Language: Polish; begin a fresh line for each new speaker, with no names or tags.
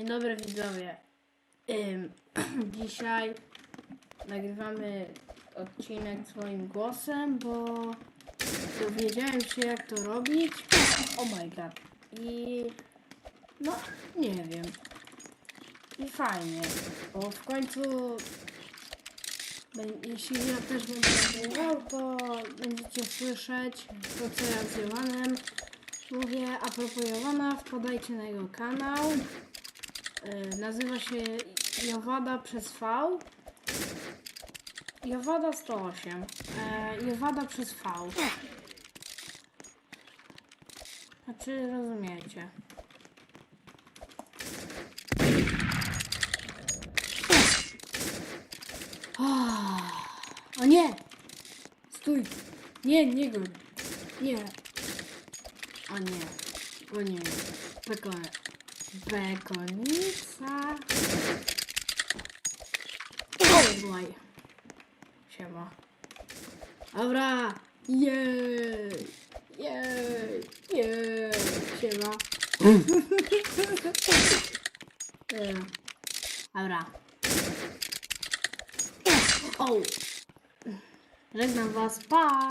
Dzień dobry widzowie. Ym, dzisiaj nagrywamy odcinek swoim głosem, bo dowiedziałem się jak to robić. Oh my god. I no nie wiem. I fajnie, bo w końcu jeśli ja też będę nagrywał, to będziecie słyszeć to co ja z Jowanem mówię. A propos Jowana, wpadajcie na jego kanał. Y, nazywa się Jowada przez V. Jowada 108. E, Jowada przez V. Znaczy, rozumiecie. O nie! Stój! Nie, nie goń! Nie! O nie! O nie! Bekon... Bekonica... Maj! Siema. Dobra! Jej! Jej! Jej! Siema. Dobra. O! Żegnam was, pa!